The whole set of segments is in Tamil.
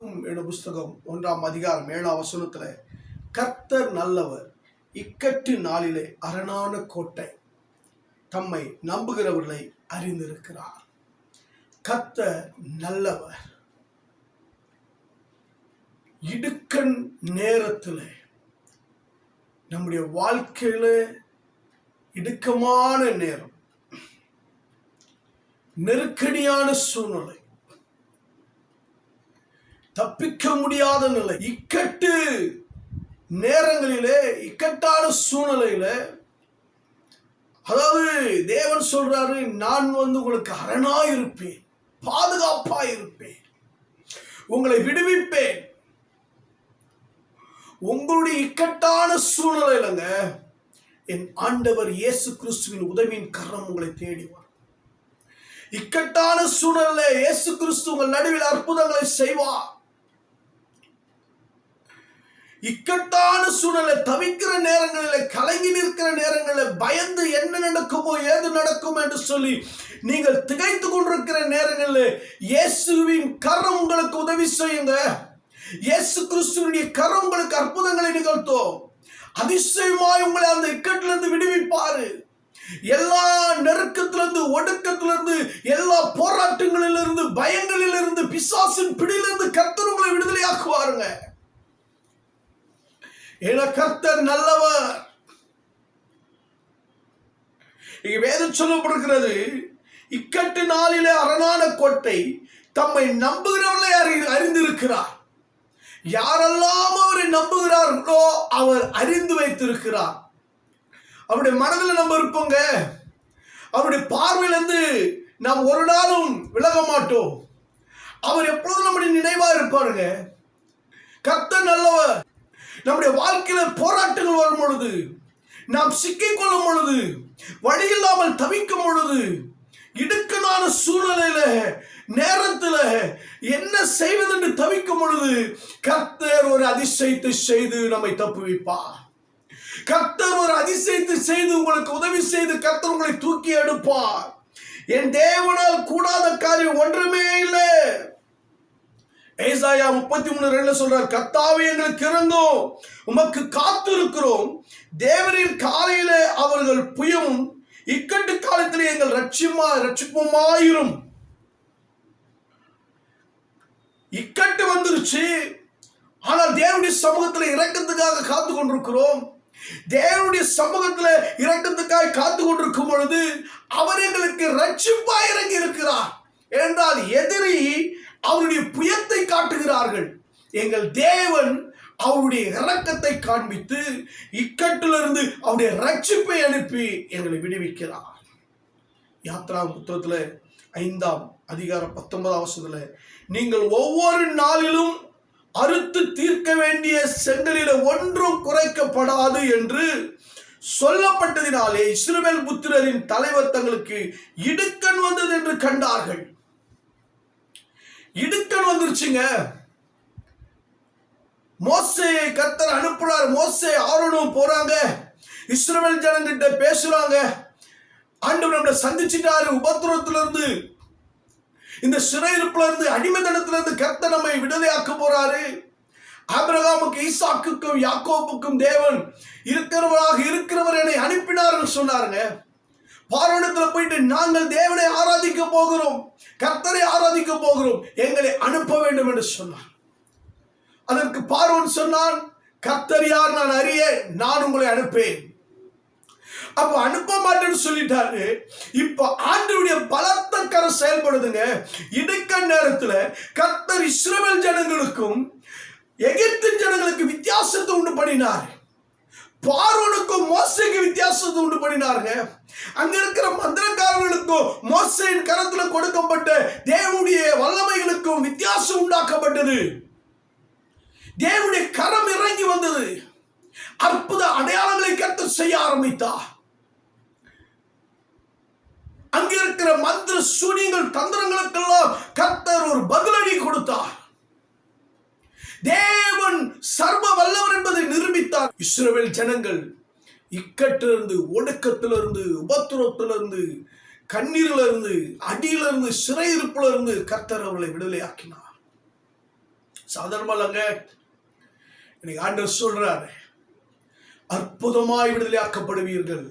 என்னும் புஸ்தகம். ஒன்றாம் அதிகாரம் ஏழாம் வசனத்தில் கர்த்தர் நல்லவர் இக்கட்டு நாளிலே அரணான கோட்டை தம்மை நம்புகிறவர்களை அறிந்திருக்கிறார். கர்த்தர் நல்லவர். இடுக்கண் நேரத்தில் நம்முடைய வாழ்க்கையில இடுக்கமான நேரம் நெருக்கடியான சூழ்நிலை தப்பிக்க முடியாத நிலை. இக்கட்டு நேரங்களிலே இக்கட்டான சூழ்நிலையில அதாவது தேவன் சொல்றாரு நான் வந்து உங்களுக்கு அரணா இருப்பேன் பாதுகாப்பா இருப்பேன் உங்களை விடுவிப்பேன். உங்களுடைய இக்கட்டான சூழ்நிலையிலங்க என் ஆண்டவர் இயேசு கிறிஸ்துவின் உதவியின் கரம் உங்களை தேடி வரும். இக்கட்டான சூழ்நிலை இயேசு கிறிஸ்து உங்கள் நடுவில் அற்புதங்களை செய்வார். இக்கட்டான சூழலை தவிக்கிற நேரங்களில் கலங்கி நிற்கிற நேரங்களில் பயந்து என்ன நடக்குமோ ஏது நடக்கும் என்று சொல்லி நீங்கள் திகைத்து கொண்டிருக்கிற நேரங்களில் இயேசுவின் கரம் உங்களுக்கு உதவி செய்யுங்க. இயேசு கிறிஸ்துவனுடைய கரம் உங்களுக்கு அற்புதங்களை நிகழ்த்தும். அதிசயமாய் உங்களை அந்த இக்கட்டிலிருந்து விடுவிப்பாரு. எல்லா நெருக்கத்திலிருந்து ஒடுக்கத்திலிருந்து எல்லா போராட்டங்களிலிருந்து பயங்களிலிருந்து பிசாசின் பிடியிலிருந்து கர்த்தர் உங்களை விடுதலையாக்குவாருங்க. ஏன்னா கர்த்தர் நல்லவர். இங்க வேதம் சொல்லப்படுகிறது இக்கட்டு நாளிலே அரணான கோட்டை தம்மை நம்புகிறவர்களை அறி அறிந்திருக்கிறார். யாரெல்லாம் அவரை நம்புகிறார்களோ அவர் அறிந்து வைத்திருக்கிறார். அவருடைய மனதில் நம்ம இருப்போங்க. அவருடைய பார்வையிலிருந்து நாம் ஒரு நாளும் விலக மாட்டோம். அவர் எப்பொழுதும் நம்முடைய நினைவா இருப்பாருங்க. கத்த நல்லவர். நம்முடைய வாழ்க்கையில போராட்டங்கள் வரும் பொழுது நாம் சிக்கிக் கொள்ளும் பொழுது வழி இல்லாமல் தவிக்கும் பொழுது இடுக்கனான சூழ்நிலையில நேரத்துல என்ன செய்வது என்று தவிக்கும் பொழுது கர்த்தர் ஒரு அதிசயத்தை செய்து நம்மை தப்புவிப்பார் கர்த்தர் ஒரு அதிசயத்தை செய்து உங்களுக்கு உதவி செய்து கர்த்தர் உங்களை தூக்கி எடுப்பார். என் தேவனால் கூடாத காரியம் ஒன்றுமே இல்லை. ஏசாயா முப்பத்தி மூணு ரெண்டுல சொல்றார் கத்தாவே எங்களுக்கு இறங்கும். உமக்கு காத்து இருக்கிறோம் தேவரின் காலையில அவர்கள் புயும் இக்கட்டு காலத்தில் எங்கள் ரட்சிமா ரட்சிப்புமாயிரும் இக்கட்டு வந்துருச்சு. ஆனால் தேவனுடைய சமூகத்தில் இறக்கத்துக்காக காத்து கொண்டிருக்கிறோம். தேவனுடைய சமூகத்தில் இறக்கத்துக்காக காத்து கொண்டிருக்கும் பொழுது அவர் எங்களுக்கு ரட்சிப்பா இறங்கி இருக்கிறார் என்றால் எதிரி அவருடைய புயத்தை காட்டுகிறார்கள். எங்கள் தேவன் அவருடைய இரக்கத்தை காண்பித்து இக்கட்டிலிருந்து அவருடைய ரட்சிப்பை அனுப்பி எங்களை விடுவிக்கிறார். யாத்ரா புத்தகத்தில் ஐந்தாம் அதிகாரம் பத்தொன்பதாம் வருஷத்தில் நீங்கள் ஒவ்வொரு நாளிலும் அறுத்து தீர்க்க வேண்டிய செங்கலில் ஒன்றும் குறைக்கப்படாது என்று சொல்லப்பட்டதினாலே இஸ்ரவேல் புத்திரரின் தலைவர் தங்களுக்கு இடுக்கண் வந்தது என்று கண்டார்கள். இடுக்கன் வந்துருச்சுங்க. மோசையை கர்த்தர் அனுப்புறார் மோசே ஆரோனும் போறாங்க. இஸ்ரவேல் ஜனங்கிட்ட பேசுறாங்க. ஆண்டவர் நம்மளை சந்திச்சிட்டாரு. உபத்திரத்துல இருந்து இந்த சிறையிருப்புல இருந்து அடிமைத்தனத்துல இருந்து கர்த்தர் நம்மை விடுதலையாக்க போறாரு. ஆபிரகாமுக்கு ஈசாக்குக்கும் யாக்கோப்புக்கும் தேவன் இருக்கிறவராக இருக்கிறவர் என்னை அனுப்பினார் சொன்னாருங்க. பார்வனத்துல போயிட்டு நாங்கள் தேவனை ஆராதிக்க போகிறோம். கர்த்தரை ஆராதிக்க போகிறோம். எங்களை அனுப்ப வேண்டும் என்று சொன்னார் அதற்கு பார்வன் சொன்னான் கர்த்தர் யார் நான் அறிய நான் உங்களை அனுப்பேன். அப்ப அனுப்ப மாட்டேன்னு சொல்லிட்டாரு. இப்ப ஆண்டுடைய பலத்த கரம் செயல்படுதுங்க. இடுக்க நேரத்துல கர்த்தர் இஸ்ரேல் ஜனங்களுக்கும் எகிப்து ஜனங்களுக்கு வித்தியாசத்தை உண்டு பண்ணினார். பார்வனுக்கும் மோசைக்கு வித்தியாசத்தை உண்டு பண்ணினாருங்க. அங்க இருக்கிற மந்திரக்காரர்களுக்கும் மோசையின் கரத்துல கொடுக்கப்பட்ட தேவனுடைய வல்லமைகளுக்கும் வித்தியாசம் உண்டாக்கப்பட்டது. தேவனுடைய கரம் இறங்கி வந்தது. அற்புத அடையாளங்களை கர்த்தர் செய்ய ஆரம்பித்தார். அங்க இருக்கிற மந்திர சூனியங்கள் தந்திரங்களுக்கெல்லாம் கர்த்தர் ஒரு பதிலடி கொடுத்தார். தேவன் சர்வ வல்லவர் என்பதை நிரூபித்தார். இஸ்ரவேல் ஜனங்கள் இக்கட்டிலிருந்து ஒடுக்கத்திலிருந்து உபத்திரத்திலிருந்து கண்ணீரிலிருந்து அடியிலிருந்து சிறையிருப்பிலிருந்து கர்த்தர் அவளை விடுதலை ஆக்கினார் சாதாரணமாக இன்னைக்கு ஆண்டர் சொல்றார் அற்புதமாய் விடுதலையாக்கப்படுவீர்கள்.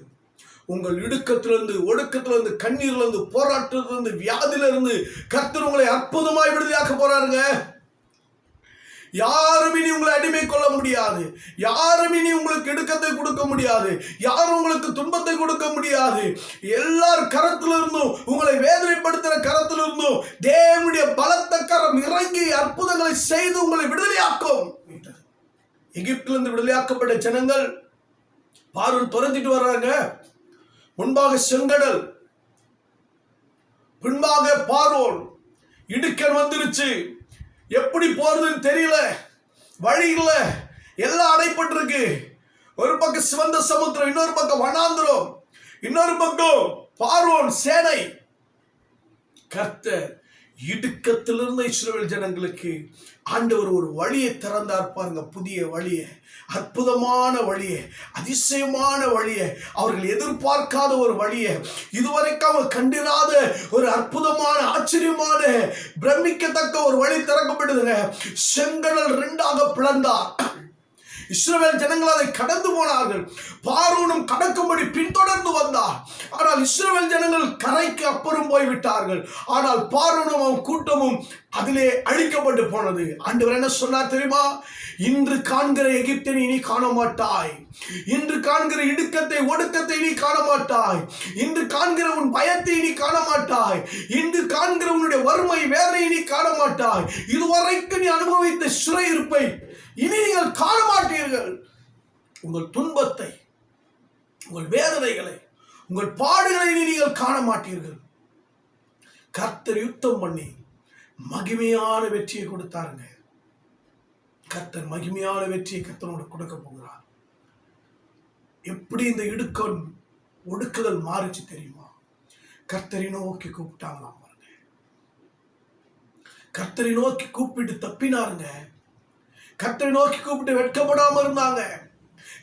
உங்கள் இடுக்கத்திலிருந்து ஒடுக்கத்திலிருந்து கண்ணீர்லேருந்து போராட்டத்திலிருந்து வியாதியிலிருந்து கர்த்தர் உங்களை அற்புதமாய் விடுதலையாக்க போறாருங்க. யாரும் இனி உங்களை அடிமை கொள்ள முடியாது. யாரும் இனி உங்களுக்கு இடுக்கத்தை கொடுக்க முடியாது. யாரும் உங்களுக்கு துன்பத்தை கொடுக்க முடியாது. எல்லார் கரத்திலிருந்தும் உங்களை வேதனைப்படுத்துகிற கரத்திலிருந்தும் தேவனுடைய பலத்த கரம் இறங்கி அற்புதங்களை செய்து உங்களை விடுதலையாக்கும். எகிப்திலிருந்து விடுதலையாக்கப்பட்ட ஜனங்கள் பார்வன் துரத்திட்டு வர்றாங்க. முன்பாக செங்கடல் பின்பாக பார்வோன். இடுக்கன் வந்துருச்சு. எப்படி போறதுன்னு தெரியல. வழி இல்லை. எல்லாம் அடைப்பட்டிருக்கு ஒரு பக்கம் சிவந்த சமுத்திரம் இன்னொரு பக்கம் வனாந்திரம் இன்னொரு பக்கம் பார்வோன் சேனை. கர்த்தர் இடுக்கத்திலிருந்த இஸ்ரேல் ஜனங்களுக்கு ஆண்டவர் ஒரு வழியை திறந்தார் பாருங்க புதிய வழியை. அற்புதமான வழியை அதிசயமான வழியை. அவர்கள் எதிர்பார்க்காத ஒரு வழியை. இதுவரைக்கும் அவர் கண்டிராத ஒரு அற்புதமான ஆச்சரியமான பிரமிக்கத்தக்க ஒரு வழி திறக்கப்படுதுங்க செங்கடல் ரெண்டாக பிளந்தார். இஸ்ரவேல் ஜனங்கள் அதை கடந்து போனார்கள். பாரூனும் கடக்கும்படி பின்தொடர்ந்து வந்தார். ஆனால் இஸ்ரவேல் ஜனங்கள் கரைக்கு அப்புறம் போய்விட்டார்கள். ஆனால் பாரூனும் அவன் கூட்டமும் அதிலே அழிக்கப்பட்டு போனது. ஆண்டவர் என்ன சொன்னார் தெரியுமா? இன்று காண்கிற எகிப்தன் இனி காண மாட்டாய் இன்று காண்கிற இடுக்கத்தை ஒடுக்கத்தை நீ காண மாட்டாய் இன்று காண்கிற உன் பயத்தை நீ காண மாட்டாய் இன்று காண்கிற உன்னுடைய வறுமை வேதனை நீ காண மாட்டாய் இதுவரைக்கும் நீ அனுபவித்த சிறை இருப்பை இனி நீங்கள் காண மாட்டீர்கள் உங்கள் துன்பத்தை உங்கள் வேதனைகளை உங்கள் பாடுகளை இனி நீங்கள் காண மாட்டீர்கள் கர்த்தர் யுத்தம் பண்ணி மகிமையான வெற்றியை கொடுத்தாருங்க. கர்த்தர் மகிமையான வெற்றியை கர்த்தனோட கொடுக்க போகிறார். எப்படி இந்த இடுக்கம் ஒடுக்குதல் மாறிச்சு தெரியுமா? கர்த்தரை நோக்கி கூப்பிட்டாங்களாம் பாருங்க. கர்த்தரை நோக்கி கூப்பிட்டு தப்பினாருங்க. கத்தரை நோக்கி கூப்பிட்டு வெட்கப்படாம இருந்தாங்க.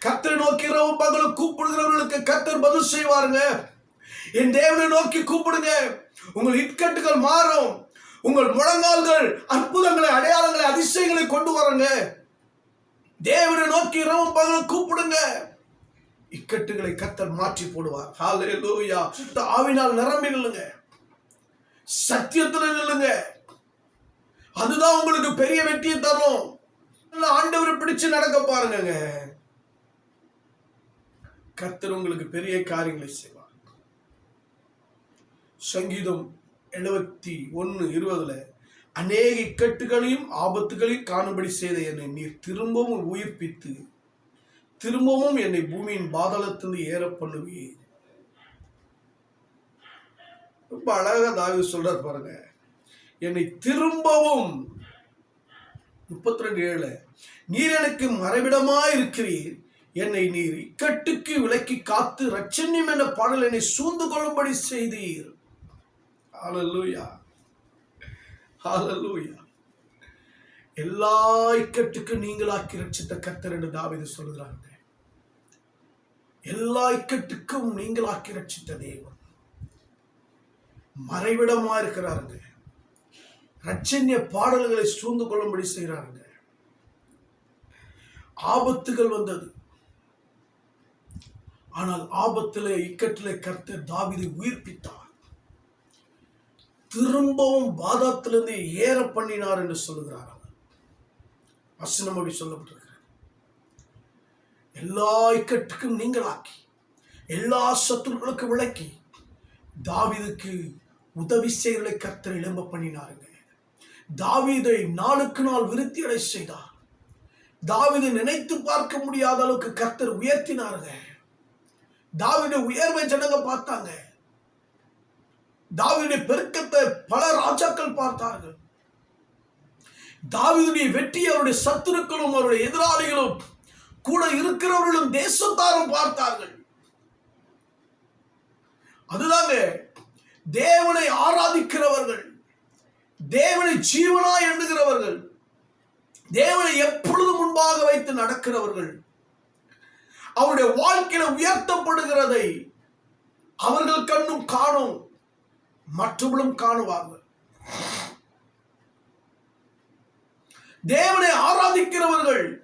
கத்தரை நோக்கி இரவு பகலும் கூப்பிடுகிறவர்களுக்கு கத்தர் பதில் செய்வாருங்க. என் தேவனை நோக்கி கூப்பிடுங்க. உங்கள் இட்கட்டுகள் மாறும். உங்கள் முழங்கால்கள் அற்புதங்களை அடையாளங்களை அதிசயங்களை கொண்டு வரங்க. தேவனை நோக்கி இரவு பகலும் கூப்பிடுங்க. இக்கட்டுகளை கத்தர் மாற்றி போடுவார். ஹalleluya சுத்த ஆவினால் நிரம்பி நில்லுங்க. சத்தியத்துல நில்லுங்க. அதுதான் உங்களுக்கு பெரிய வெற்றியை தரும். பிடிச்சு நடக்க பாருங்க கத்தர் உங்களுக்கு பெரிய காரியங்களை செய்வார். சங்கீதம் எழுபத்தி ஒன்னு இருபதுல அநேக இக்கட்டுகளையும் ஆபத்துகளையும் காணும்படி செய்த என்னை நீர் திரும்பவும் உயிர்ப்பித்து திரும்பவும் என்னை பூமியின் பாதாளத்திலிருந்து ஏற பண்ணுவீர். ரொம்ப அழகாக தாவி சொல்றார் பாருங்க. என்னை திரும்பவும் முப்பத்தி ரெண்டு ஏழு. நீர் எனக்கு மறைவிடமா இருக்கிறீர் என்னை நீர் இக்கட்டுக்கு விலக்கி காத்து ரட்சண்யம் என்ற பாடல் என்னை சூழ்ந்து கொள்ளும்படி செய்தீர். ஹalleluya ஹalleluya எல்லா இக்கட்டுக்கும் நீங்களாக்கி ரட்சித்த கத்தர் என்று தாவீது சொல்கிறாங்க எல்லா இக்கட்டுக்கும் நீங்களாக்கி ரட்சித்த தேவன். மறைவிடமா இருக்கிறாருங்க ரச்சன்ய பாடல்களை சூழ்ந்து கொள்ளும்படி செய்கிறாருங்க. ஆபத்துகள் வந்தது. ஆனால் ஆபத்திலே இக்கட்டிலே கர்த்த தாவிதை உயிர்ப்பித்தார். திரும்பவும் பாதத்திலிருந்து ஏற பண்ணினார் என்று சொல்லுகிறார் அவர். வசனம் அப்படி சொல்லப்பட்டிருக்கிறார் எல்லா இக்கட்டுக்கும் நீங்களாக்கி எல்லா சத்துருக்களுக்கும் விளக்கி தாவிதுக்கு உதவி செய்களை கர்த்தர் இளம்ப பண்ணினாருங்க. தாவீதை நாளுக்கு நாள் விருத்தி அடை செய்தார். தாவிதை நினைத்து பார்க்க முடியாத அளவுக்கு கர்த்தர் உயர்த்தினாருங்க. தாவிட உயர்வை ஜனங்க பார்த்தாங்க. தாவிடைய பெருக்கத்தை பல ராஜாக்கள் பார்த்தார்கள். தாவிதுடைய வெற்றி அவருடைய சத்துருக்களும் அவருடைய எதிராளிகளும் கூட இருக்கிறவர்களும் தேசத்தாரும் பார்த்தார்கள். அதுதாங்க தேவனை ஆராதிக்கிறவர்கள் தேவனை ஜீவனா எண்ணுகிறவர்கள் தேவனை எப்பொழுது முன்பாக வைத்து நடக்கிறவர்கள் அவருடைய வாழ்க்கையில உயர்த்தப்படுகிறதை அவர்கள் கண்ணும் காணும் மற்றவர்களும் காணுவார்கள். தேவனை ஆராதிக்கிறவர்கள்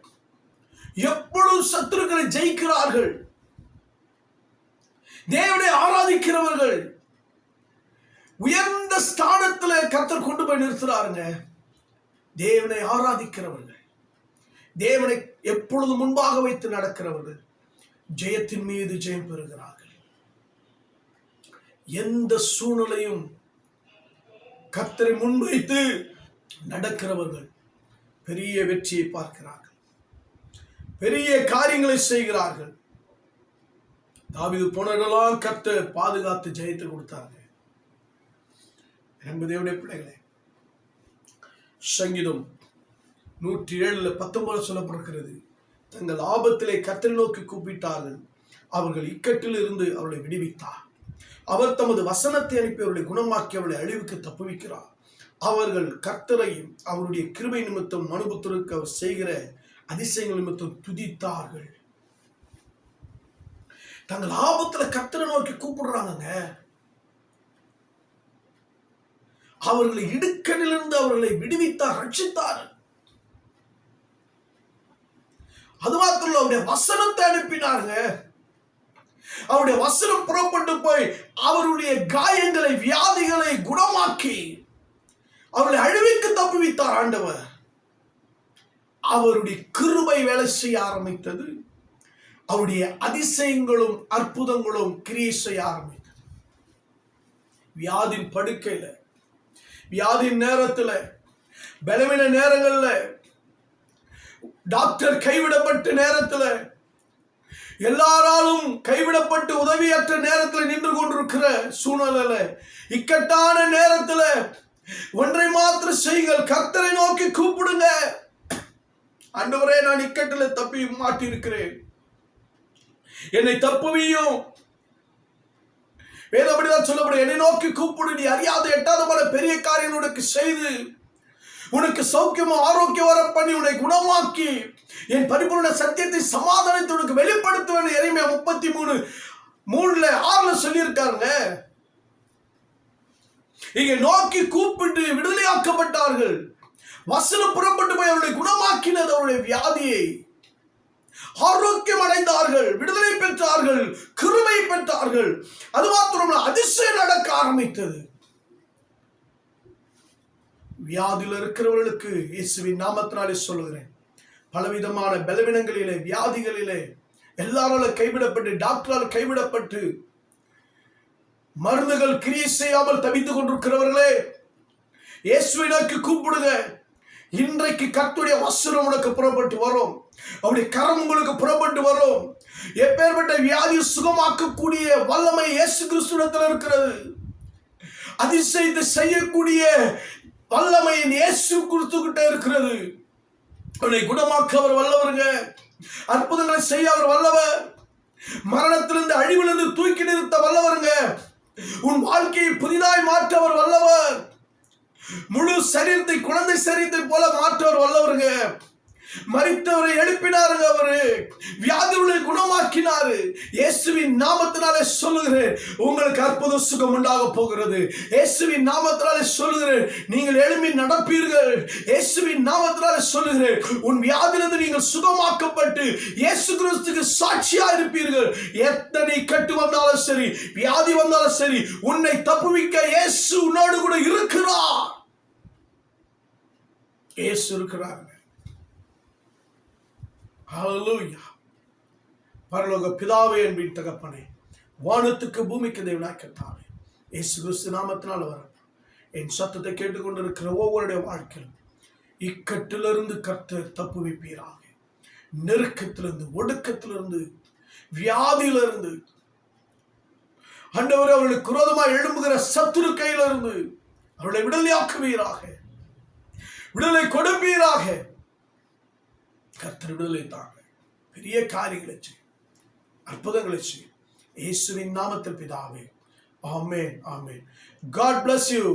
எப்பொழுதும் சத்துருக்களை ஜெயிக்கிறார்கள். தேவனை ஆராதிக்கிறவர்கள் உயர்ந்த ஸ்தானத்துல கத்தர் கொண்டு போய் நிறுத்துறாருங்க. தேவனை ஆராதிக்கிறவர்கள். தேவனை எப்பொழுது முன்பாக வைத்து நடக்கிறவர்கள் ஜெயத்தின் மீது ஜெயம் பெறுகிறார்கள். எந்த சூழ்நிலையும் கத்தரை முன்வைத்து நடக்கிறவர்கள் பெரிய வெற்றியை பார்க்கிறார்கள். பெரிய காரியங்களை செய்கிறார்கள். தாவிது போனதெல்லாம் கர்த்தர் பாதுகாத்து ஜெயத்தை கொடுத்தாங்க அன்பு தேவனுடைய பிள்ளைகளே சங்கீதம் நூற்றி ஏழுல பத்தொன்பது சொல்லப்படுகிறது தங்கள் ஆபத்திலே கத்தல் நோக்கி கூப்பிட்டார்கள். அவர்கள் இக்கட்டில் இருந்து அவர்களை விடுவித்தார். அவர் தமது வசனத்தை அனுப்பி அவர்களை குணமாக்கி அவளை அழிவுக்கு தப்புவிக்கிறார். அவர்கள் கர்த்தரையும் அவருடைய கிருபை நிமித்தம் மனுபுத்தருக்கு அவர் செய்கிற அதிசயங்கள் நிமித்தம் துதித்தார்கள். தங்கள் ஆபத்துல கர்த்தரை நோக்கி கூப்பிடுறாங்கங்க. அவர்களை இடுக்கனிலிருந்து அவர்களை விடுவித்தார் ரட்சித்தார். அது மாத்திரம் அவருடைய வசனத்தை அனுப்பினாங்க அவருடைய வசனம் புறப்பட்டு போய் அவருடைய காயங்களை வியாதிகளை குணமாக்கி அவர்களை அழிவுக்கு தப்புவித்தார் ஆண்டவர். அவருடைய கிருபை வேலை செய்ய ஆரம்பித்தது. அவருடைய அதிசயங்களும் அற்புதங்களும் கிரியை செய்ய ஆரம்பித்தது. வியாதின் படுக்கையில வியாதி நேரத்தில் பலவீன நேரங்களில் டாக்டர் கைவிடப்பட்ட நேரத்தில் எல்லாராலும் கைவிடப்பட்டு உதவியற்ற நேரத்தில் நின்று கொண்டிருக்கிற சூழ்நிலையில இக்கட்டான நேரத்தில் ஒன்றை மாத்திரம் செய்யுங்கள். கர்த்தரை நோக்கி கூப்பிடுங்க. அன்றுவரே நான் இக்கட்டில் தப்பி மாட்டியிருக்கிறேன். என்னை தப்புவியும். வேதப்படிதான் சொல்லப்படும் என்னை நோக்கி கூப்பிடு நீ அறியாத எட்டாத பல பெரிய காரியம் உனக்கு செய்து உனக்கு சௌக்கியமும் ஆரோக்கியம் வர பண்ணி உன்னை குணமாக்கி என் பரிபூர்ண சத்தியத்தை சமாதானத்தை உனக்கு வெளிப்படுத்துவேன் எளிமையா முப்பத்தி மூணு மூணுல ஆறுல சொல்லியிருக்காருங்க. இங்க நோக்கி கூப்பிட்டு விடுதலையாக்கப்பட்டார்கள். வசனம் புறப்பட்டு போய் அவருடைய குணமாக்கினது அவருடைய வியாதியை. ஆரோக்கியம் அடைந்தார்கள் விடுதலை பெற்றார்கள் கிருமை பெற்றார்கள். அது மாத்திரமல்ல அதிசயம் நடக்க ஆரம்பித்தது. வியாதியில் இருக்கிறவர்களுக்கு இயேசுவின் நாமத்தினாலே சொல்லுகிறேன். பலவிதமான பலவீனங்களிலே வியாதிகளிலே எல்லாராலும் கைவிடப்பட்டு டாக்டரால் கைவிடப்பட்டு மருந்துகள் கிரியை செய்யாமல் தவித்துக் கொண்டிருக்கிறவர்களே இயேசுவை நோக்கி கூப்பிடுங்க. இன்றைக்கு கத்துடைய வசனம் உனக்கு புறப்பட்டு வரும். அவருடைய கரம் உங்களுக்கு புறப்பட்டு வரும். எப்பேற்பட்ட வியாதி சுகமாக்கக்கூடிய வல்லமை இயேசு கிறிஸ்துவத்தில் இருக்கிறது. அதிசயத்தை செய்யக்கூடிய வல்லமையின் இயேசு கிறிஸ்துகிட்ட இருக்கிறது. அவனை குணமாக்க அவர் வல்லவருங்க. அற்புதங்களை செய்ய அவர் வல்லவர். மரணத்திலிருந்து அழிவிலிருந்து தூக்கி நிறுத்த வல்லவருங்க. உன் வாழ்க்கையை புதிதாய் மாற்ற அவர் வல்லவர். முழு சரீரத்தை குழந்தை சரீரத்தை போல மாற்றவர் வல்லவருங்க. மறித்தவரை எழுப்பினாருங்க அவரு. வியாதிகளை குணமாக்கினாரு. இயேசுவின் நாமத்தினாலே சொல்லுகிறேன் உங்களுக்கு அற்புத சுகம் உண்டாக போகிறது. இயேசுவின் நாமத்தினாலே சொல்லுகிறேன் நீங்கள் எழுப்பி நடப்பீர்கள். இயேசுவின் நாமத்தினாலே சொல்லுகிறேன் உன் வியாதிலிருந்து நீங்கள் சுகமாக்கப்பட்டு இயேசு கிறிஸ்துக்கு சாட்சியா இருப்பீர்கள். எத்தனை கட்டு வந்தாலும் சரி வியாதி வந்தாலும் சரி உன்னை தப்புவிக்க இயேசு உன்னோடு கூட இருக்கிறார். இயேசு இருக்கிறார் ஹalleluya. பரலோக பிதாவே என்பின் தகப்பனே வானத்துக்கு பூமிக்கு தேவனாய் கர்த்தாவே இயேசு கிறிஸ்து நாமத்தினால் வர என் சத்தத்தை கேட்டுக்கொண்டிருக்கிற ஒவ்வொருடைய வாழ்க்கையிலும் இக்கட்டிலிருந்து கர்த்தர் தப்புவிப்பீராக நெருக்கத்திலிருந்து ஒடுக்கத்திலிருந்து வியாதியிலிருந்து. ஆண்டவரே அவர்களுக்கு குரோதமாக எழும்புகிற சத்துரு கையிலிருந்து அவர்களை விடுதலையாக்குவீராக. விடுதலை கொடுப்பீராக. கர்த்தர் விடுதலை தாங்க. பெரிய காரியங்களை செய்யும் அற்புதங்களை செய்யும் இயேசுவின் நாமத்தில் பிதாவே. ஆமேன் ஆமேன். God bless you